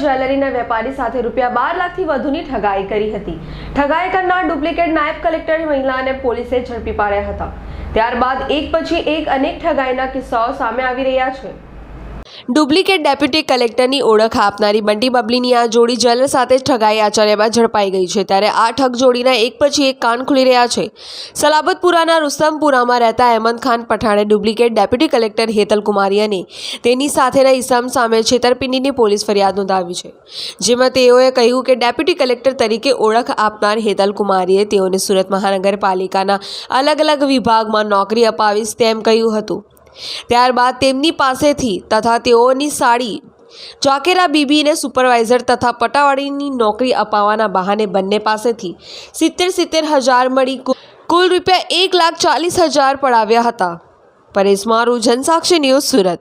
જ્વેલરીના વેપારી સાથે રૂપિયા બાર લાખથી વધુની ઠગાઈ કરી હતી. ઠગાઈ કરનાર ડુપ્લિકેટ નાયબ કલેક્ટર મહિલાને પોલીસે ઝડપી પાડ્યા હતા. ત્યારબાદ એક પછી એક અનેક ઠગાઈના કિસ્સાઓ સામે આવી રહ્યા છે. ડુપ્લિકેટ ડેપ્યુટી કલેક્ટરની ઓળખ આપનારી બંટી બબલીની આ જોડી જેલર સાથે ઠગાઈ આચાર્યમાં ઝડપાઈ ગઈ છે. ત્યારે આ ઠગ જોડીના એક પછી એક કાન ખુલી રહ્યા છે. સલાબતપુરાના રુસ્તમપુરામાં રહેતા Ahmed Khan પઠાણે duplicate deputy collector Hetal Kumari અને તેની સાથેના ઇસમ સામે છેતરપિંડીની પોલીસ ફરિયાદ નોંધાવી છે. જેમાં તેઓએ કહ્યું કે ડેપ્યુટી કલેક્ટર તરીકે ઓળખ આપનાર હેતલ કુમારીએ તેઓને સુરત મહાનગરપાલિકાના અલગ અલગ વિભાગમાં નોકરી અપાવીશ તેમ કહ્યું હતું. ત્યારબાદ તેમની પાસેથી તથા તેઓની સાડી ચોકેરા બીબીને સુપરવાઇઝર તથા પટાવાળીની નોકરી અપાવવાના બહાને બંને પાસેથી સિત્તેર સિત્તેર હજાર મળી કુલ- રૂપિયા એક લાખ ચાલીસ હજાર પડાવ્યા હતા. પરેશ મારું, જનસાક્ષી ન્યૂઝ સુરત.